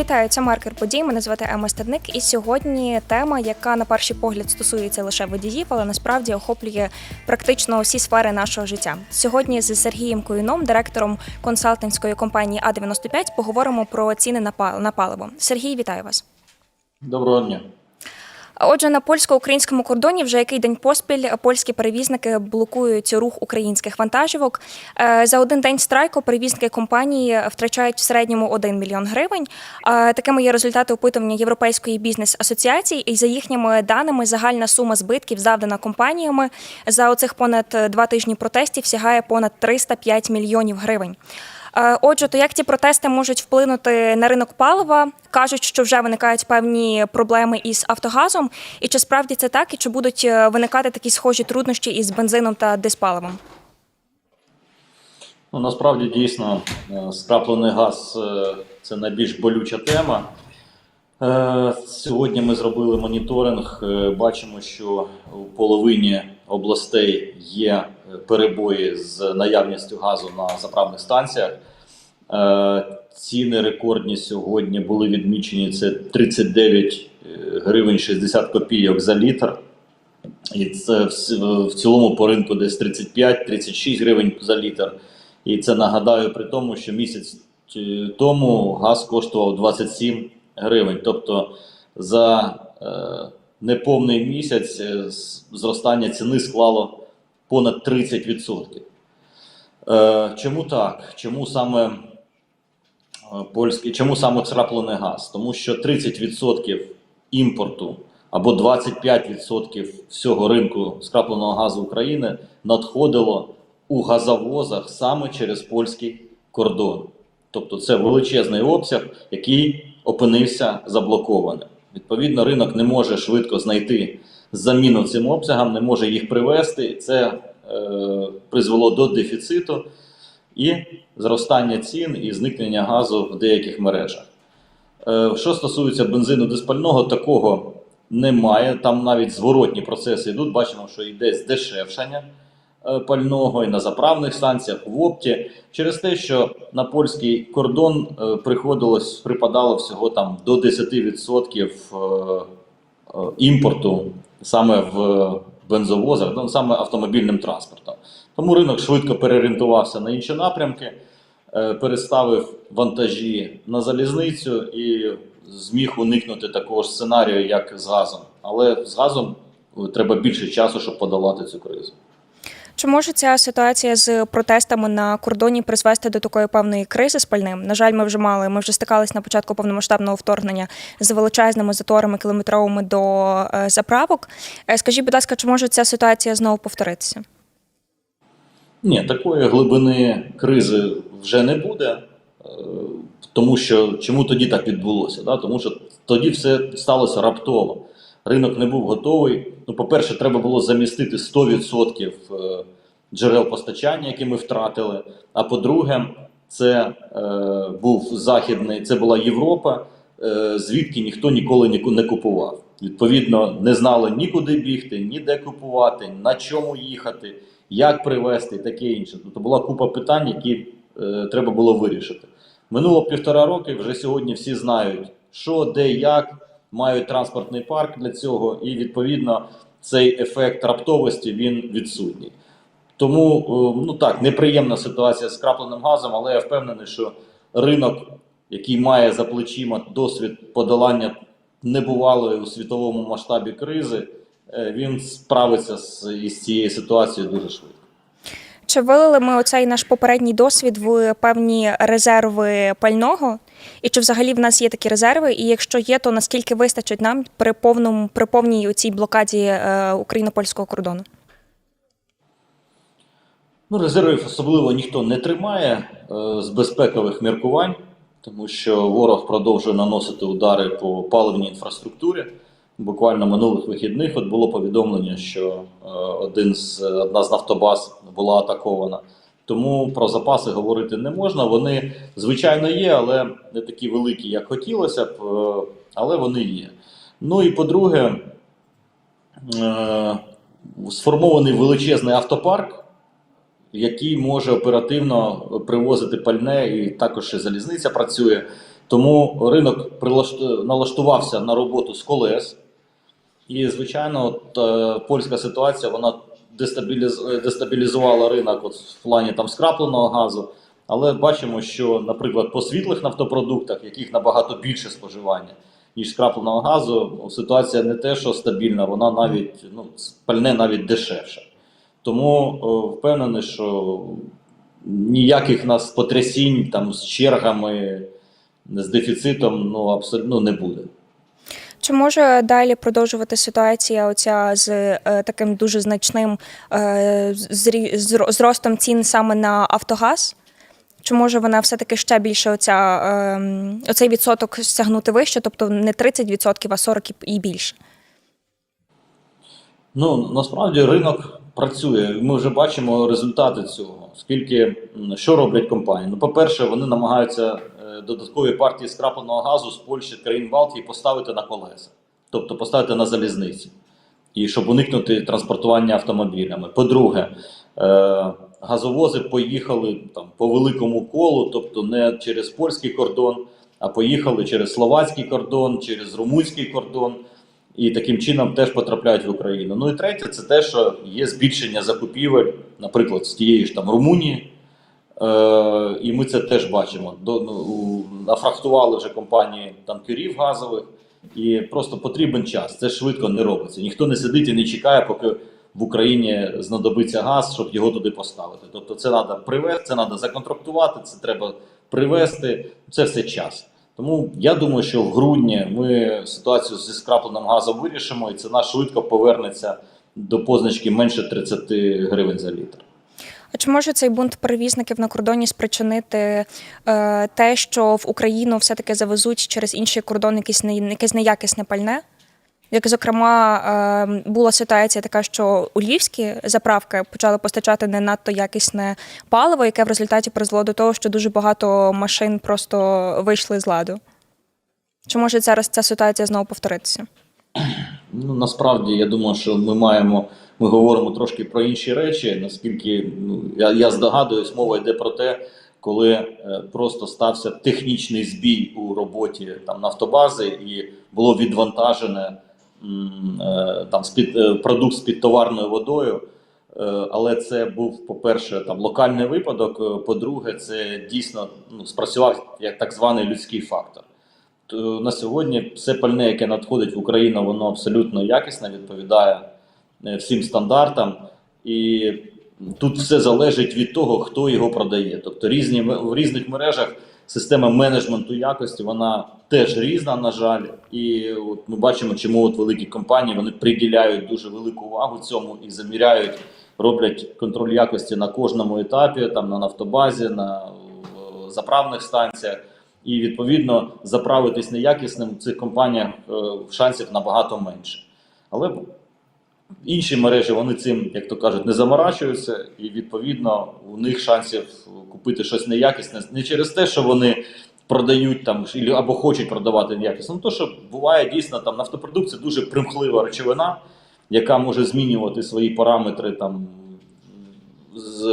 Вітаю, це маркер подій. Мене звати Ема Стадник. І сьогодні тема, яка на перший погляд стосується лише водіїв, але насправді охоплює практично всі сфери нашого життя. Сьогодні з Сергієм Коюном, директором консалтингської компанії А 95 поговоримо про ціни на паливо. Сергій, вітаю вас. Доброго дня. Отже, на польсько-українському кордоні вже який день поспіль польські перевізники блокують рух українських вантажівок. Е, За один день страйку перевізники компанії втрачають в середньому 1 мільйон гривень. Е, Такими є результати опитування Європейської бізнес-асоціації. І за їхніми даними, загальна сума збитків, завдана компаніями за оцих понад два тижні протестів, сягає понад 305 мільйонів гривень. Е, Отже, то як ці протести можуть вплинути на ринок палива? Кажуть, що вже виникають певні проблеми із Автогазом. І чи справді це так, і чи будуть е, виникати такі схожі труднощі із бензином та диспаливом? Ну, насправді дійсно е, скраплений газ це найбільш болюча тема. Сьогодні ми зробили моніторинг. е, Бачимо, що у половині областей є е, перебої з наявністю газу на заправних станціях. Е, Ціни рекордні сьогодні були відмічені. Це 39 гривень 60 копійок за літр. І це в, цілому по ринку десь 35-36 гривень за літр. І це нагадаю при тому, що місяць тому газ коштував 27 гривень. Тобто за е, неповний місяць е, зростання ціни склало понад 30%. Е, чому так? Чому саме польський, чому саме скраплений газ? Тому що 30% імпорту або 25% всього ринку скрапленого газу України надходило у газовозах саме через польський кордон. Тобто це величезний обсяг, який опинився заблокованим. Відповідно, ринок не може швидко знайти заміну цим обсягам, не може їх привести. Це е, призвело до дефіциту і зростання цін і зникнення газу в деяких мережах. Е, Що стосується бензину диспального, такого немає. Там навіть зворотні процеси йдуть. Бачимо, що йде здешевшення е, пального і на заправних станціях, в опті, через те, що на польський кордон е, приходилось, припадало всього там до 10% е, е, імпорту саме в бензовозах, ну, саме автомобільним транспортом. Тому ринок швидко переорієнтувався на інші напрямки, е, переставив вантажі на залізницю і зміг уникнути такого ж сценарію, як з газом. Але з газом е, треба більше часу, щоб подолати цю кризу. Чи може ця ситуація з протестами на кордоні призвести до такої певної кризи з пальним? На жаль, ми вже мали. Ми вже стикалися на початку повномасштабного вторгнення з величезними заторами кілометровими до е, заправок. Е, Скажіть, будь ласка, чи може ця ситуація знову повторитися? Ні, такої глибини кризи вже не буде. Е, Тому що чому тоді так відбулося? Да? Тому що тоді все сталося раптово. Ринок не був готовий. Ну, по-перше, треба було замістити 100% е, джерел постачання, які ми втратили. А по-друге, це е, був західний, це була Європа, е, звідки ніхто ніколи не купував. Відповідно, не знали нікуди бігти, ніде купувати, на чому їхати, як привезти і таке інше. Тобто була купа питань, які е, треба було вирішити. Минуло півтора роки, вже сьогодні всі знають, що, де, як, мають транспортний парк для цього, і відповідно цей ефект раптовості він відсутній. Тому е, ну так, неприємна ситуація з крапленим газом, але я впевнений, що ринок, який має за плечима досвід подолання небувалої у світовому масштабі кризи, е, він справиться з із цією ситуацією дуже швидко. Чи вилили ми оцей наш попередній досвід в певні резерви пального? І чи взагалі в нас є такі резерви? І якщо є, то наскільки вистачить нам при повному при повній цій блокаді е, україно-польського кордону? Ну, резервів особливо ніхто не тримає е, з безпекових міркувань, тому що ворог продовжує наносити удари по паливній інфраструктурі. Буквально минулих вихідних от було повідомлення, що е, один з, одна з нафтобаз була атакована. Тому про запаси говорити не можна. Вони, звичайно, є, але не такі великі, як хотілося б, е, але вони є. Ну і по-друге, е, сформований величезний автопарк, який може оперативно привозити пальне, і також і залізниця працює. Тому ринок налаштувався на роботу з колес. І, звичайно, от, е, польська ситуація вона дестабіліз... е, дестабілізувала ринок от, в плані там скрапленого газу. Але бачимо, що, наприклад, по світлих нафтопродуктах, яких набагато більше споживання, ніж скрапленого газу, ситуація не те, що стабільна, вона навіть ну, пальне навіть дешевше. Тому о, впевнений, що ніяких нас потрясінь там з чергами, з дефіцитом ну, абсолютно не буде. Чи може далі продовжувати ситуація оця з е, таким дуже значним е, зрі- зро- зростом цін саме на Автогаз? Чи може вона все-таки ще більше оця, е, оцей відсоток стягнути вище, тобто не 30%, а 40% і більше? Ну насправді ринок працює. Ми вже бачимо результати цього. Скільки що роблять компанії? Ну, по-перше, вони намагаються додаткові партії скрапленого газу з Польщі країн Балтії поставити на колеса, тобто поставити на залізниці, і щоб уникнути транспортування автомобілями. По-друге, е, газовози поїхали там по великому колу, тобто не через польський кордон, а поїхали через словацький кордон, через румунський кордон і таким чином теж потрапляють в Україну. Ну і третє, це те, що є збільшення закупівель, наприклад, з тієї ж там Румунії. Е, і ми це теж бачимо. До, ну, нафрахтували вже компанії танкерів газових, і просто потрібен час. Це швидко не робиться. Ніхто не сидить і не чекає, поки в Україні знадобиться газ, щоб його туди поставити. Тобто, це треба привезти, це треба законтрактувати, це треба привезти. Це все час. Тому я думаю, що в грудні ми ситуацію зі скрапленим газом вирішимо, і ціна швидко повернеться до позначки менше 30 гривень за літр. А чи може цей бунт перевізників на кордоні спричинити е, те, що в Україну все-таки завезуть через інший кордон якесь, не, якесь неякісне пальне? Як, зокрема, е, була ситуація така, що у львівські заправки почали постачати не надто якісне паливо, яке в результаті призвело до того, що дуже багато машин просто вийшли з ладу. Чи може зараз ця ситуація знову повторитися? Ну насправді я думаю, що ми маємо. Ми говоримо трошки про інші речі. Наскільки ну я, я здогадуюсь, мова йде про те, коли е, просто стався технічний збій у роботі там нафтобази, і було відвантажене е, там з-під, е, продукт з під товарною водою. Е, Але це був, по-перше, там локальний випадок. е, По-друге, це дійсно ну, спрацював як так званий людський фактор. То на сьогодні все пальне, яке надходить в Україну, воно абсолютно якісне, відповідає е, всім стандартам. І тут все залежить від того, хто його продає. Тобто різні в різних мережах система менеджменту якості вона теж різна, на жаль. І от ми бачимо, чому от великі компанії вони приділяють дуже велику увагу цьому і заміряють, роблять контроль якості на кожному етапі, там на нафтобазі, на е, заправних станціях. І відповідно заправитись неякісним в цих компаніях е, шансів набагато менше. Але інші мережі вони цим, як то кажуть, не заморачуються, і відповідно у них шансів купити щось неякісне не через те, що вони продають там або хочуть продавати неякісно. Ну то що буває дійсно там нафтопродукт це дуже примхлива речовина, яка може змінювати свої параметри там з,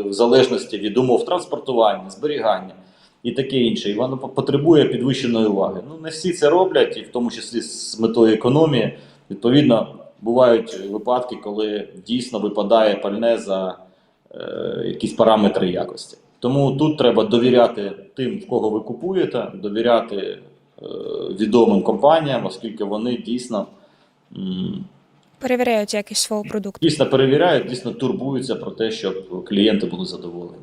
в залежності від умов транспортування, зберігання і таке інше. І воно потребує підвищеної уваги. Ну не всі це роблять, і в тому числі з метою економії. Відповідно, бувають випадки, коли дійсно випадає пальне за е, якісь параметри якості. Тому тут треба довіряти тим, в кого ви купуєте, довіряти е, відомим компаніям, оскільки вони дійсно. м, Перевіряють якість свого продукту. Дійсно перевіряють, дійсно турбуються про те, щоб клієнти були задоволені.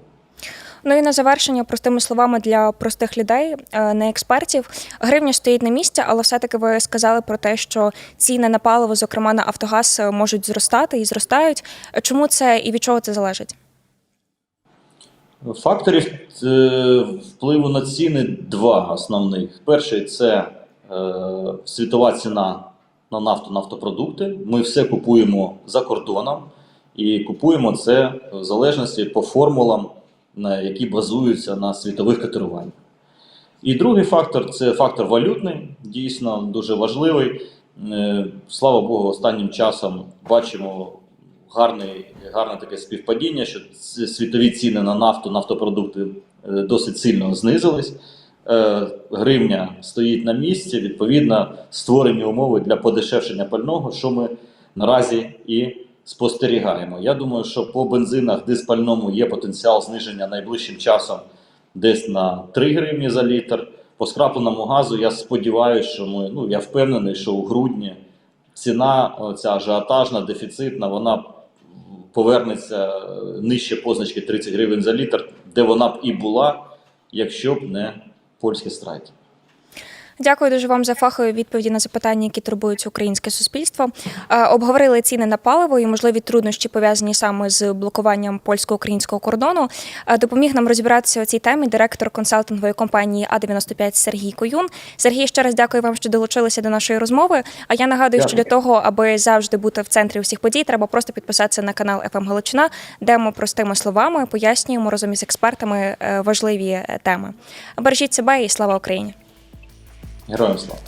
Ну і на завершення, простими словами, для простих людей, е, не експертів. Гривня стоїть на місці, але все-таки ви сказали про те, що ціни на паливо, зокрема на Автогаз, е, можуть зростати і зростають. Чому це і від чого це залежить? Факторів е, впливу на ціни два основних. Перший це світова ціна на нафту, нафтопродукти. Ми все купуємо за кордоном і купуємо це в залежності по формулам, які базуються на світових котируваннях. І другий фактор це фактор валютний, дійсно дуже важливий. Е, Слава Богу, останнім часом бачимо гарний, гарне таке співпадіння, що світові ціни на нафту, нафтопродукти е, досить сильно знизились. е, гривня стоїть на місці, відповідно створені умови для подешевшення пального, що ми наразі і спостерігаємо. Я думаю, що по бензинах диспальному є потенціал зниження найближчим часом десь на 3 гривні за літр. По скрапленому газу я сподіваюся, що ми, ну я впевнений, що у грудні ціна ця ажіотажна, дефіцитна, вона повернеться е, нижче позначки 30 гривень за літр, де вона б і була, якщо б не польські страйки. Дякую дуже вам за фахові відповіді на запитання, які турбують українське суспільство. Е, Обговорили ціни на паливо і можливі труднощі пов'язані саме з блокуванням польсько-українського кордону. Е, Допоміг нам розібратися у цій темі директор консалтингової компанії А95 Сергій Коюн. Сергій, ще раз дякую вам, що долучилися до нашої розмови. А я нагадую, що для того, аби завжди бути в центрі усіх подій, треба просто підписатися на канал «ФМ Галичина, де ми простими словами пояснюємо разом із експертами е, важливі теми. Бережіть себе і слава Україні! Героям слава!